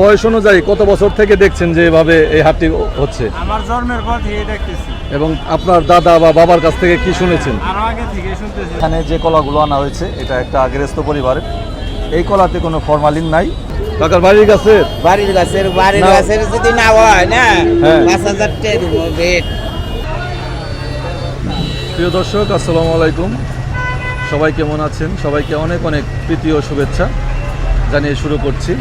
বয়স অনুযায়ী কত বছর থেকে দেখছেন যে এভাবে এই হাটটি হচ্ছে? আমার জন্মের পর থেকে দেখতেছি। এবং আপনার দাদা বা বাবার কাছ থেকে কি শুনেছেন? আরও আগে থেকে শুনতেছি। এখানে যে কলাগুলো আনা হয়েছে এটা একটা গৃহস্থ পরিবারের এই কলাতে কোনো ফরমালিন নাই। কাকার বাড়ির কাছে? বাড়ির গাছের বাড়ির। গাছের যদি না হয় না? হ্যাঁ। পাঁচ হাজার টাকা দিব বেড। প্রিয় দর্শক আসসালামু আলাইকুম। সবাই কেমন আছেন? সবাইকে অনেক অনেক প্রীতি ও শুভেচ্ছা জানিয়ে শুরু করছি।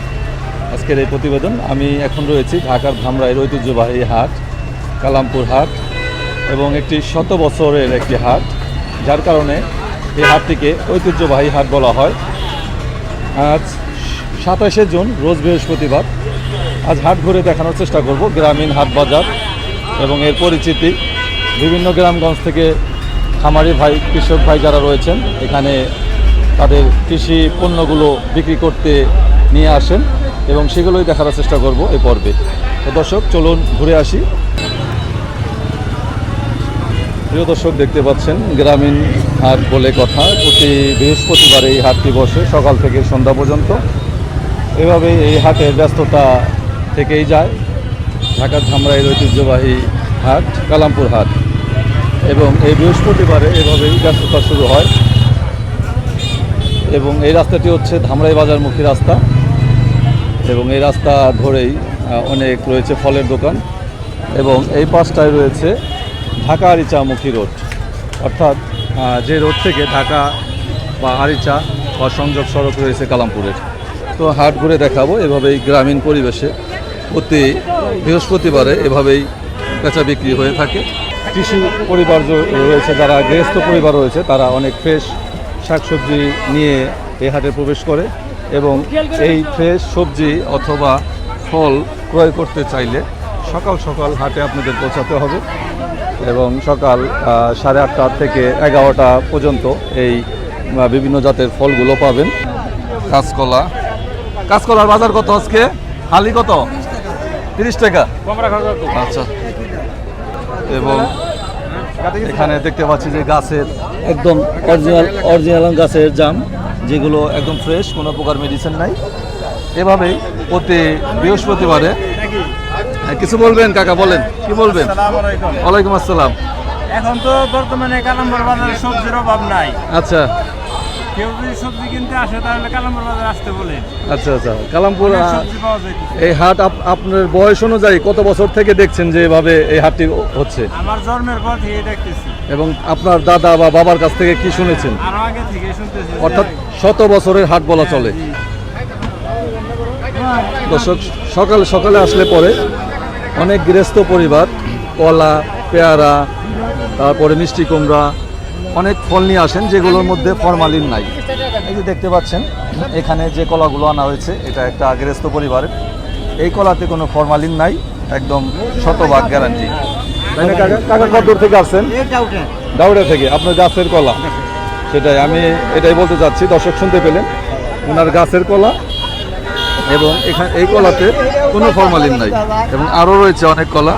আজকের এই প্রতিবেদন। আমি এখন রয়েছি ঢাকার ধামরাইয়ের ঐতিহ্যবাহী হাট, কালামপুর হাট, এবং একটি শত বছরের একটি হাট, যার কারণে এই হাটটিকে ঐতিহ্যবাহী হাট বলা হয়। আজ সাতাশে জুন, রোজ বৃহস্পতিবার। আজ হাট ঘুরে দেখানোর চেষ্টা করব গ্রামীণ হাট বাজার এবং এর পরিচিতি। বিভিন্ন গ্রামগঞ্জ থেকে খামারি ভাই, কৃষক ভাই যারা রয়েছেন, এখানে তাদের কৃষি পণ্যগুলো বিক্রি করতে নিয়ে আসেন। এবং সেগুলোই দেখার চেষ্টা করব এই পর্বে। তো দর্শক, চলুন ঘুরে আসি। প্রিয় দর্শক, দেখতে পাচ্ছেন, গ্রামীণ হাট বলে কথা। প্রতি বৃহস্পতিবার এই হাটটি বসে সকাল থেকে সন্ধ্যা পর্যন্ত এভাবেই এই হাটের ব্যস্ততা থেকেই যায়। ঢাকার ধামরাইয়ের ঐতিহ্যবাহী হাট, কালামপুর হাট। এবং এই বৃহস্পতিবারে এভাবেই ব্যস্ততা শুরু হয়। এবং এই রাস্তাটি হচ্ছে ধামরাই বাজারমুখী রাস্তা। এবং এই রাস্তা ধরেই অনেক রয়েছে ফলের দোকান এবং এই পাশটায় রয়েছে ঢাকা আরিচামুখী রোড। অর্থাৎ যে রোড থেকে ঢাকা বা আরিচা বা সংযোগ সড়ক রয়েছে কালামপুরের। তো হাট ঘুরে দেখাবো এভাবেই গ্রামীণ পরিবেশে প্রতি বৃহস্পতিবারে এভাবেই বেচা বিক্রি হয়ে থাকে। কৃষি পরিবার রয়েছে, যারা গৃহস্থ পরিবার রয়েছে, তারা অনেক ফ্রেশ শাকসবজি নিয়ে এই হাটে প্রবেশ করে। এবং এই ফ্রেশ সবজি অথবা ফল ক্রয় করতে চাইলে সকাল সকাল হাটে আপনাদের পৌঁছাতে হবে এবং সকাল সাড়ে আটটা থেকে এগারোটা পর্যন্ত এই বিভিন্ন জাতের ফলগুলো পাবেন। কাঁচকলা। কাঁচকলার বাজার কত আজকে? হালি কত? তিরিশ টাকা। আচ্ছা। এবং এখানে দেখতে পাচ্ছি যে গাছের একদম অরিজিনাল অরিজিনাল গাছের জাম। যেগুলো একদম ফ্রেশ কোনো প্রকার মেডিসিন নাই। এভাবেই প্রতি বৃহস্পতিবারে হ্যাঁ, কিছু বলবেন কাকা বলেন কি বলবেন? ওয়ালাইকুম আসসালাম। এখন তো বর্তমানে কালাম্বর বাজারে সবজির অভাব নাই। আচ্ছা। কেউ যদি সবজি কিনতে আসে তাহলে বাজারে আসতে বলে আচ্ছা আচ্ছা। কালামপুর এই হাট আপ- আপনার বয়স অনুযায়ী কত বছর থেকে দেখছেন যে এভাবে এই হাটটি হচ্ছে? আমার জন্মের পর থেকে দেখতেছি। এবং আপনার দাদা বা বাবার কাছ থেকে কি শুনেছেন? আরও অর্থাৎ শত বছরের হাট বলা চলে। জি। দর্শক সকাল সকালে আসলে পরে অনেক গৃহস্থ পরিবার কলা পেয়ারা তারপরে মিষ্টি কুমড়া অনেক ফল নিয়ে আসেন যেগুলোর মধ্যে ফরমালিন নাই। এই যে দেখতে পাচ্ছেন এখানে যে কলাগুলো আনা হয়েছে এটা একটা গৃহস্থ পরিবারের। এই কলাতে কোনো ফরমালিন নাই একদম শতভাগ গ্যারান্টি তাই না কাকা কাকা কত দূর থেকে আসছেন? দাউড়া থেকে আপনার গাছের কলা। সেটাই আমি এটাই বলতে চাচ্ছি দর্শক শুনতে পেলেন ওনার গাছের কলা এবং এখানে এই কলাতে কোনো ফরমালিন নাই। এবং আরও রয়েছে অনেক কলা।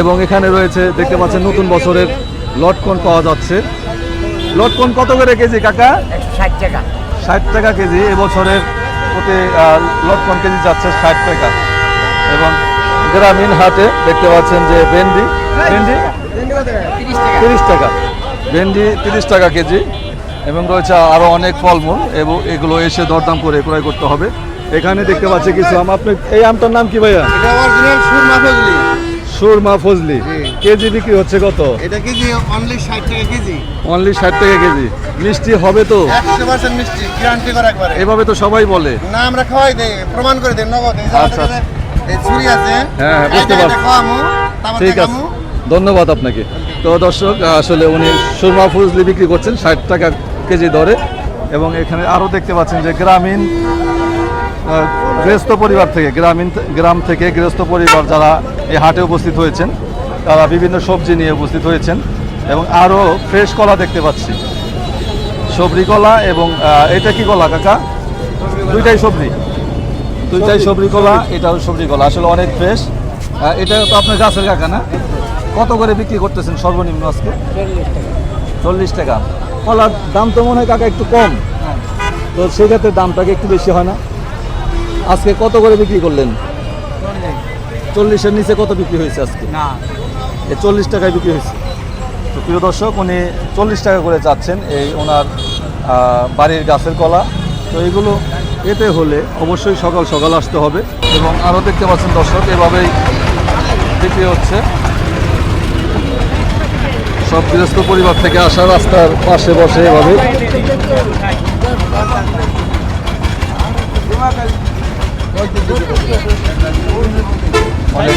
এবং এখানে রয়েছে দেখতে পাচ্ছেন নতুন বছরের লটকন পাওয়া যাচ্ছে। লটকন কত করে কেজি কাকা? ষাট টাকা। ষাট টাকা কেজি এবছরের প্রতি লটকন কেজি যাচ্ছে ষাট টাকা। এবং গ্রামীণ হাটে দেখতে পাচ্ছেন যে ভেন্ডি ভেন্ডি? তিরিশ টাকা। ভেন্ডি তিরিশ টাকা কেজি। এবং রয়েছে আরও অনেক ফলমূল এবং এগুলো এসে দরদাম করে ক্রয় করতে হবে। এখানে দেখতে পাচ্ছি কিছু আম। আপনি এই আমটার নাম কি ভাইয়া? সুরমা ফজলি। কেজি বিক্রি হচ্ছে কত? এটা কেজি অনলি ষাট টাকা কেজি। অনলি ষাট টাকা কেজি। মিষ্টি হবে তো? একশো পার্সেন্ট মিষ্টি গ্যারান্টি করে একবারে। এভাবে তো সবাই বলে। না আমরা খাওয়াই দেই প্রমাণ করে দেই নগদ। আচ্ছা। এই ছুরি আছে হ্যাঁ, হ্যাঁ, বুঝতে পারছি। ঠিক আছে। ধন্যবাদ আপনাকে। তো দর্শক আসলে উনি সুরমা ফজলি বিক্রি করছেন ষাট টাকা কেজি দরে এবং এখানে আরও দেখতে পাচ্ছেন যে গ্রামীণ গৃহস্থ পরিবার থেকে গ্রামীণ গ্রাম থেকে গৃহস্থ পরিবার যারা এই হাটে উপস্থিত হয়েছেন তারা বিভিন্ন সবজি নিয়ে উপস্থিত হয়েছেন এবং আরও ফ্রেশ কলা দেখতে পাচ্ছি। সবরি কলা এবং এটা কি কলা কাকা? দুইটাই সবজি? দুইটাই সবরি কলা এটাও সবজি কলা। আসলে অনেক ফ্রেশ। এটা তো আপনার গাছের কাকা না? কত করে বিক্রি করতেছেন সর্বনিম্ন আজকে? চল্লিশ টাকা। কলার দাম তো মনে হয় কাকা একটু কম। তো সেক্ষেত্রে দামটাকে একটু বেশি হয় না। আজকে কত করে বিক্রি করলেন? চল্লিশের নিচে কত বিক্রি হয়েছে আজকে? না। চল্লিশ টাকায় বিক্রি হয়েছে। তো প্রিয় দর্শক উনি চল্লিশ টাকা করে চাচ্ছেন এই ওনার বাড়ির গাছের কলা। তো এগুলো এতে হলে অবশ্যই সকাল সকাল আসতে হবে এবং আরও দেখতে পাচ্ছেন দর্শক এভাবেই বিক্রি হচ্ছে। সব গৃহস্থ পরিবার থেকে আসা রাস্তার পাশে বসে এভাবে। হয়।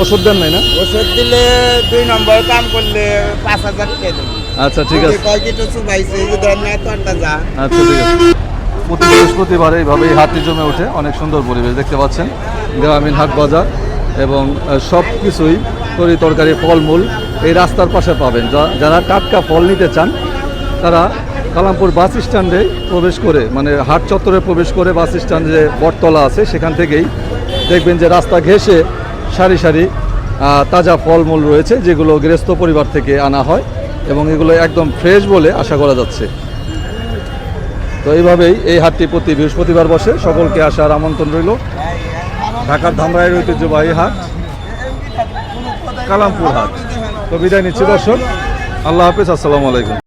ওষুধ দেন নাই না? ওষুধ দিলে দুই নম্বর কাম করলে পাঁচ হাজার টাকা দেবো। আচ্ছা ঠিক আছে। আচ্ছা ঠিক আছে। প্রতি বৃহস্পতিবার এইভাবে এই হাটটি জমে ওঠে অনেক সুন্দর পরিবেশ দেখতে পাচ্ছেন। গ্রামীণ হাট বাজার এবং সব কিছুই তরি তরকারি ফলমূল এই রাস্তার পাশে পাবেন। যারা টাটকা ফল নিতে চান তারা কালামপুর বাস স্ট্যান্ডে প্রবেশ করে মানে হাট চত্বরে প্রবেশ করে বাস স্ট্যান্ডে যে বটতলা আছে সেখান থেকেই দেখবেন যে রাস্তা ঘেঁষে সারি সারি তাজা ফলমূল রয়েছে যেগুলো গৃহস্থ পরিবার থেকে আনা হয়। এবং এগুলো একদম ফ্রেশ বলে আশা করা যাচ্ছে। তো এইভাবেই এই হাটটি প্রতি বৃহস্পতিবার বসে সকলকে আসার আমন্ত্রণ রইল। ঢাকার ধামরাইয়ের ঐতিহ্যবাহী হাট, কালামপুর হাট। তো বিদায় নিচ্ছি দর্শক, আল্লাহ হাফিজ, আসসালামু আলাইকুম।